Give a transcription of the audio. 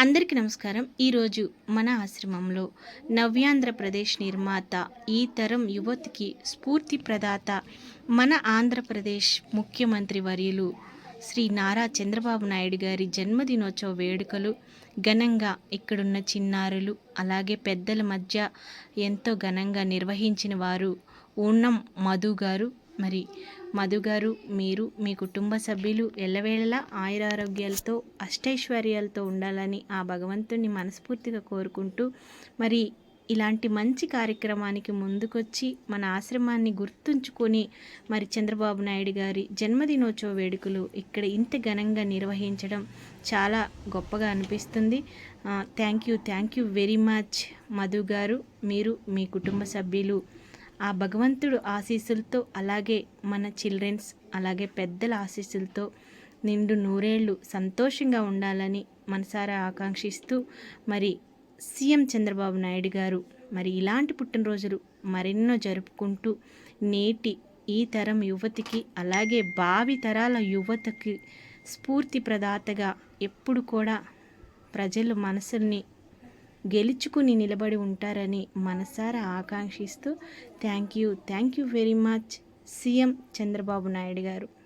అందరికీ నమస్కారం. ఈరోజు మన ఆశ్రమంలో నవ్యాంధ్రప్రదేశ్ నిర్మాత ఈ తరం యువతికి స్ఫూర్తి ప్రదాత మన ఆంధ్రప్రదేశ్ ముఖ్యమంత్రి వర్యులు శ్రీ నారా చంద్రబాబు నాయుడు గారి జన్మదినోత్సవ వేడుకలు ఘనంగా ఇక్కడున్న చిన్నారులు అలాగే పెద్దల మధ్య ఎంతో ఘనంగా నిర్వహించిన వారు ఉన్నం మధు గారు మరి మధుగారు మీరు మీ కుటుంబ సభ్యులు ఎల్లవేళలా ఆయురారోగ్యాలతో అష్టైశ్వర్యాలతో ఉండాలని ఆ భగవంతుని మనస్ఫూర్తిగా కోరుకుంటూ మరి ఇలాంటి మంచి కార్యక్రమానికి ముందుకొచ్చి మన ఆశ్రమాన్ని గుర్తుంచుకొని మరి చంద్రబాబు నాయుడు గారి జన్మదినోత్సవ వేడుకలు ఇక్కడ ఇంత ఘనంగా నిర్వహించడం చాలా గొప్పగా అనిపిస్తుంది. Thank you thank you very much Madhu garu మీరు మీ కుటుంబ సభ్యులు ఆ భగవంతుడు ఆశీస్సులతో అలాగే మన చిల్డ్రన్స్ అలాగే పెద్దల ఆశీస్సులతో నిండు నూరేళ్ళు సంతోషంగా ఉండాలని మనసారా ఆకాంక్షిస్తూ మరి సీఎం చంద్రబాబు నాయుడు గారు మరి ఇలాంటి పుట్టినరోజులు మరెన్నో జరుపుకుంటూ నేటి ఈ తరం యువతికి అలాగే భావి తరాల యువతకి స్ఫూర్తి ప్రదాతగా ఎప్పుడు కూడా ప్రజల మనసుల్ని గెలుచుకుని నిలబడి ఉంటారని మనసారా ఆకాంక్షిస్తూ thank you. Thank you very much. CM Chandrababu Naidu garu.